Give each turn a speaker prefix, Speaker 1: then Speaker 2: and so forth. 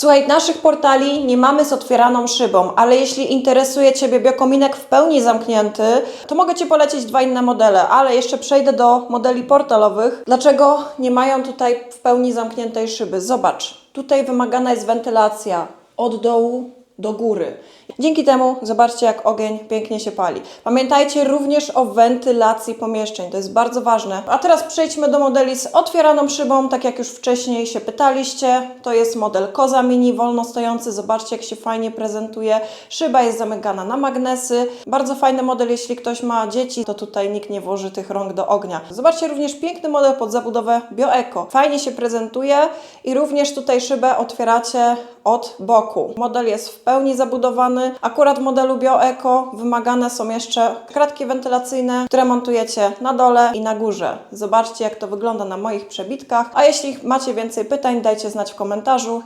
Speaker 1: Słuchaj, naszych portali nie mamy z otwieraną szybą, ale jeśli interesuje Ciebie biokominek w pełni zamknięty, to mogę Ci polecić dwa inne modele, ale jeszcze przejdę do modeli portalowych. Dlaczego nie mają tutaj w pełni zamkniętej szyby? Zobacz, tutaj wymagana jest wentylacja od dołu do góry. Dzięki temu zobaczcie, jak ogień pięknie się pali. Pamiętajcie również o wentylacji pomieszczeń, to jest bardzo ważne. A teraz przejdźmy do modeli z otwieraną szybą, tak jak już wcześniej się pytaliście. To jest model Koza Mini, wolno stojący. Zobaczcie, jak się fajnie prezentuje. Szyba jest zamykana na magnesy. Bardzo fajny model, jeśli ktoś ma dzieci, to tutaj nikt nie włoży tych rąk do ognia. Zobaczcie również piękny model pod zabudowę BioEco. Fajnie się prezentuje i również tutaj szybę otwieracie od boku. Model jest w pełni zabudowany. Akurat w modelu BioEco wymagane są jeszcze kratki wentylacyjne, które montujecie na dole i na górze. Zobaczcie, jak to wygląda na moich przebitkach. A jeśli macie więcej pytań, dajcie znać w komentarzu.